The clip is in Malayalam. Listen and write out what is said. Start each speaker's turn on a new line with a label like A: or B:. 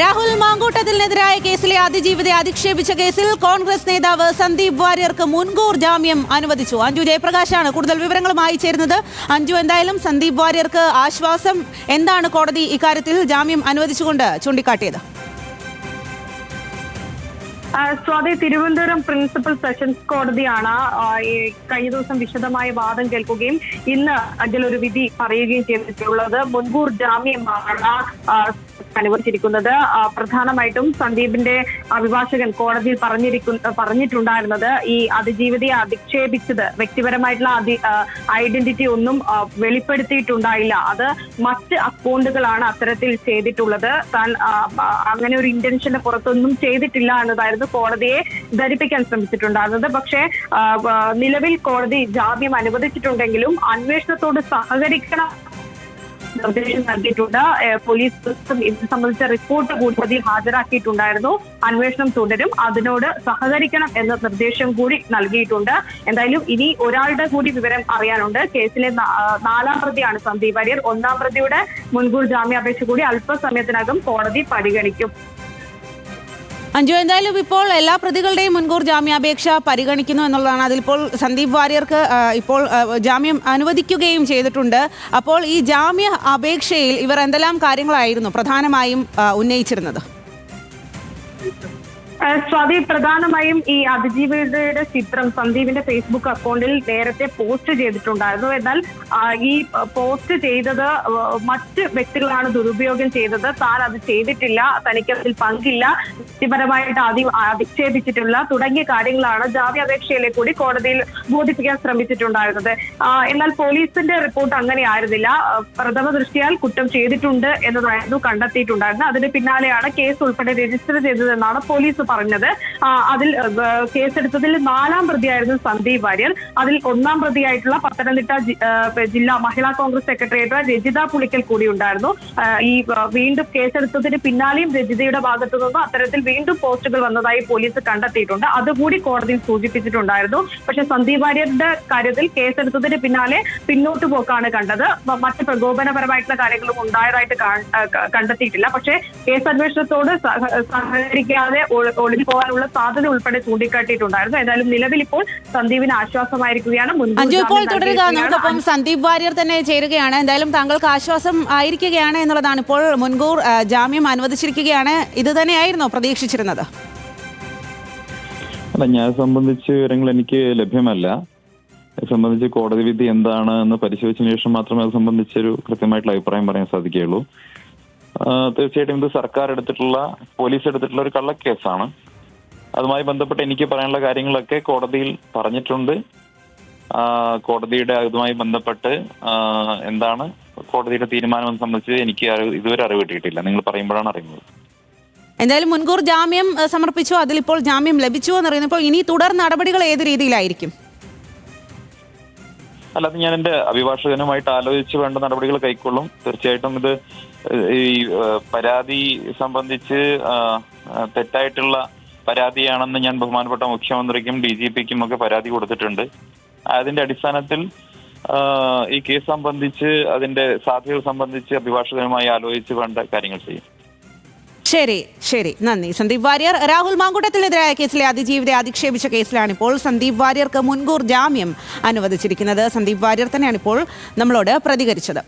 A: രാഹുൽ മാങ്കൂട്ടത്തിനെതിരായ കേസിലെ അതിജീവിതെ അധിക്ഷേപിച്ച കേസിൽ കോൺഗ്രസ് നേതാവ് സന്ദീപ് വാര്യർക്ക് മുൻകൂർ ജാമ്യം അനുവദിച്ചു. അഞ്ജു ജയപ്രകാശാണ് കൂടുതൽ വിവരങ്ങളുമായി ചേരുന്നത്. അഞ്ജു എന്തായാലും സന്ദീപ് വാര്യർക്ക് ആശ്വാസം. എന്താണ് കോടതി ഇക്കാര്യത്തിൽ ജാമ്യം അനുവദിച്ചുകൊണ്ട് ചൂണ്ടിക്കാട്ടിയത്?
B: സ്വാതി തിരുവനന്തപുരം പ്രിൻസിപ്പൽ സെഷൻസ് കോടതിയാണ് കഴിഞ്ഞ ദിവസം വിശദമായ വാദം കേൾക്കുകയും ഇന്ന് അതിലൊരു വിധി പറയുകയും ചെയ്തിട്ടുള്ളത്. മുൻകൂർ ജാമ്യമാണ് അനുവദിച്ചിരിക്കുന്നത്. പ്രധാനമായിട്ടും സന്ദീപിന്റെ അഭിഭാഷകൻ കോടതിയിൽ പറഞ്ഞിരിക്കുന്ന പറഞ്ഞിട്ടുണ്ടായിരുന്നത് ഈ അതിജീവിതയെ അധിക്ഷേപിച്ചത്. വ്യക്തിപരമായിട്ടുള്ള അതി ഐഡന്റിറ്റി ഒന്നും വെളിപ്പെടുത്തിയിട്ടുണ്ടായില്ല. അത് മറ്റ് അക്കൗണ്ടുകളാണ് അത്തരത്തിൽ ചെയ്തിട്ടുള്ളത്. താൻ അങ്ങനെ ഒരു ഇന്റൻഷന്റെ പുറത്തൊന്നും ചെയ്തിട്ടില്ല എന്നതായിരുന്നു കോടതിയെ ധരിപ്പിക്കാൻ ശ്രമിച്ചിട്ടുണ്ടായിരുന്നത്. പക്ഷേ നിലവിൽ കോടതി ജാമ്യം അനുവദിച്ചിട്ടുണ്ടെങ്കിലും അന്വേഷണത്തോട് സഹകരിക്കണം നിർദ്ദേശം നൽകിയിട്ടുണ്ട്. പോലീസ് ഇത് സംബന്ധിച്ച റിപ്പോർട്ട് കൂടി ഹാജരാക്കിയിട്ടുണ്ടായിരുന്നു. അന്വേഷണം തുടരും. അതിനോട് സഹകരിക്കണം എന്ന നിർദ്ദേശം കൂടി നൽകിയിട്ടുണ്ട്. എന്തായാലും ഇനി ഒരാളുടെ കൂടി വിവരം അറിയാനുണ്ട്. കേസിലെ നാലാം പ്രതിയാണ് സന്ദീപ് വാര്യർ ഒന്നാം പ്രതിയുടെ മുൻകൂർ ജാമ്യാപേക്ഷ കൂടി അല്പസമയത്തിനകം കോടതി പരിഗണിക്കും.
A: അഞ്ജു എന്തായാലും ഇപ്പോൾ എല്ലാ പ്രതികളുടെയും മുൻകൂർ ജാമ്യാപേക്ഷ പരിഗണിക്കുന്നു എന്നുള്ളതാണ്. അതിലിപ്പോൾ സന്ദീപ് വാര്യർക്ക് ഇപ്പോൾ ജാമ്യം അനുവദിക്കുകയും ചെയ്തിട്ടുണ്ട്. അപ്പോൾ ഈ ജാമ്യ അപേക്ഷയിൽ ഇവർ എന്തെല്ലാം കാര്യങ്ങളായിരുന്നു പ്രധാനമായും ഉന്നയിച്ചിരുന്നത്?
B: സ്വാതി പ്രധാനമായും ഈ അതിജീവിതയുടെ ചിത്രം സന്ദീപിന്റെ ഫേസ്ബുക്ക് അക്കൗണ്ടിൽ നേരത്തെ പോസ്റ്റ് ചെയ്തിട്ടുണ്ടായിരുന്നു. എന്നാൽ ഈ പോസ്റ്റ് ചെയ്തത് മറ്റ് വ്യക്തികളാണ് ദുരുപയോഗം ചെയ്തത്. താൻ അത് ചെയ്തിട്ടില്ല. തനിക്ക് അതിൽ പങ്കില്ല. വ്യക്തിപരമായിട്ട് അതി അധിക്ഷേപിച്ചിട്ടില്ല തുടങ്ങിയ കാര്യങ്ങളാണ് ജാതി അപേക്ഷയിലെ കൂടി കോടതിയിൽ ബോധിപ്പിക്കാൻ ശ്രമിച്ചിട്ടുണ്ടായിരുന്നത്. എന്നാൽ പോലീസിന്റെ റിപ്പോർട്ട് അങ്ങനെ ആയിരുന്നില്ല. ആ, പ്രഥമ ദൃഷ്ടിയാൽ കുറ്റം ചെയ്തിട്ടുണ്ട് എന്നതായിരുന്നു കണ്ടെത്തിയിട്ടുണ്ടായിരുന്നത്. അതിന് പിന്നാലെയാണ് കേസ് ഉൾപ്പെടെ രജിസ്റ്റർ ചെയ്തതെന്നാണ് പോലീസ് പറഞ്ഞത്. അതിൽ കേസെടുത്തതിൽ നാലാം പ്രതിയായിരുന്നു സന്ദീപ് വാര്യർ. അതിൽ ഒന്നാം പ്രതിയായിട്ടുള്ള പത്തനംതിട്ട ജില്ലാ മഹിളാ കോൺഗ്രസ് സെക്രട്ടേറിയറ്റ് രജിത പുളിക്കൽ കൂടി ഉണ്ടായിരുന്നു. ഈ വീണ്ടും കേസെടുത്തതിന് പിന്നാലെയും രജിതയുടെ ഭാഗത്തു നിന്ന് അത്തരത്തിൽ വീണ്ടും പോസ്റ്റുകൾ വന്നതായി പോലീസ് കണ്ടെത്തിയിട്ടുണ്ട്. അതുകൂടി കോടതിയിൽ സൂചിപ്പിച്ചിട്ടുണ്ടായിരുന്നു. പക്ഷെ സന്ദീപ് വാര്യരുടെ കാര്യത്തിൽ കേസെടുത്തതിന് പിന്നാലെ പിന്നോട്ട് പോക്കാണ് കണ്ടത്. മറ്റ് പ്രകോപനപരമായിട്ടുള്ള കാര്യങ്ങളും ഉണ്ടായതായിട്ട് കണ്ടെത്തിയിട്ടില്ല. പക്ഷേ കേസ് അന്വേഷണത്തോട് സഹ- സഹകരിക്കാതെ ഒളിഞ്ഞു പോകാനുള്ള സാധ്യത ഉൾപ്പെടെ ചൂണ്ടിക്കാട്ടിയിട്ടുണ്ടായിരുന്നു. ഏതായാലും നിലവിൽ ഇപ്പോൾ സന്ദീപിന് ആശ്വാസമായിരിക്കുകയാണ്.
A: അഞ്ചു ഇപ്പോൾ തുടരുക. നമുക്കൊപ്പം സന്ദീപ് വാര്യർ തന്നെ ചേരുകയാണ്. എന്തായാലും താങ്കൾക്ക് ആശ്വാസം ആയിരിക്കുകയാണ് എന്നുള്ളതാണ് ഇപ്പോൾ മുൻകൂർ ജാമ്യം അനുവദിച്ചിരിക്കുകയാണ്. ഇത് തന്നെയായിരുന്നോ പ്രതീക്ഷിച്ചിരുന്നത്.
C: അല്ല ഞാൻ സംബന്ധിച്ച് വിവരങ്ങൾ എനിക്ക് ലഭ്യമല്ല. അത് സംബന്ധിച്ച് കോടതി വിധി എന്താണ് എന്ന് പരിശോധിച്ചതിന് ശേഷം മാത്രമേ അത് സംബന്ധിച്ചൊരു കൃത്യമായിട്ടുള്ള അഭിപ്രായം പറയാൻ സാധിക്കുകയുള്ളൂ. തീർച്ചയായിട്ടും ഇത് സർക്കാർ എടുത്തിട്ടുള്ള പോലീസ് എടുത്തിട്ടുള്ള ഒരു കള്ളക്കേസാണ്. അതുമായി ബന്ധപ്പെട്ട് എനിക്ക് പറയാനുള്ള കാര്യങ്ങളൊക്കെ കോടതിയിൽ പറഞ്ഞിട്ടുണ്ട്. കോടതിയുടെ അതുമായി ബന്ധപ്പെട്ട് എന്താണ് കോടതിയുടെ തീരുമാനം സംബന്ധിച്ച് എനിക്ക് ഇതുവരെ അറിവ് കിട്ടിയിട്ടില്ല. നിങ്ങൾ പറയുമ്പോഴാണ് അറിയുന്നത്.
A: എന്തായാലും മുൻകൂർ ജാമ്യം സമർപ്പിച്ചോ. അതിലിപ്പോൾ ജാമ്യം ലഭിച്ചു എന്നറിയുന്നപ്പോൾ ഇനി തുടർ നടപടികൾ ഏത് രീതിയിലായിരിക്കും?
C: അല്ല അത് ഞാൻ എന്റെ അഭിഭാഷകനുമായിട്ട് ആലോചിച്ച് വേണ്ട നടപടികൾ കൈക്കൊള്ളും. തീർച്ചയായിട്ടും ഇത് ഈ പരാതി സംബന്ധിച്ച് തെറ്റായിട്ടുള്ള പരാതിയാണെന്ന് ഞാൻ ബഹുമാനപ്പെട്ട മുഖ്യമന്ത്രിക്കും ഡി ജി പിക്കും ഒക്കെ പരാതി കൊടുത്തിട്ടുണ്ട്. അതിന്റെ അടിസ്ഥാനത്തിൽ ഈ കേസ് സംബന്ധിച്ച് അതിന്റെ സാധ്യതകൾ സംബന്ധിച്ച് അഭിഭാഷകനുമായി ആലോചിച്ച് വേണ്ട കാര്യങ്ങൾ ചെയ്യും.
A: ശരി ശരി. നന്ദി. സന്ദീപ് വാര്യർ രാഹുൽ മാങ്കൂട്ടത്തിനെതിരായ കേസിലെ അതിജീവിതെ അധിക്ഷേപിച്ച കേസിലാണ് ഇപ്പോൾ സന്ദീപ് വാര്യർക്ക് മുൻകൂർ ജാമ്യം അനുവദിച്ചിരിക്കുന്നത്. സന്ദീപ് വാര്യർ തന്നെയാണ് ഇപ്പോൾ നമ്മളോട് പ്രതികരിച്ചത്.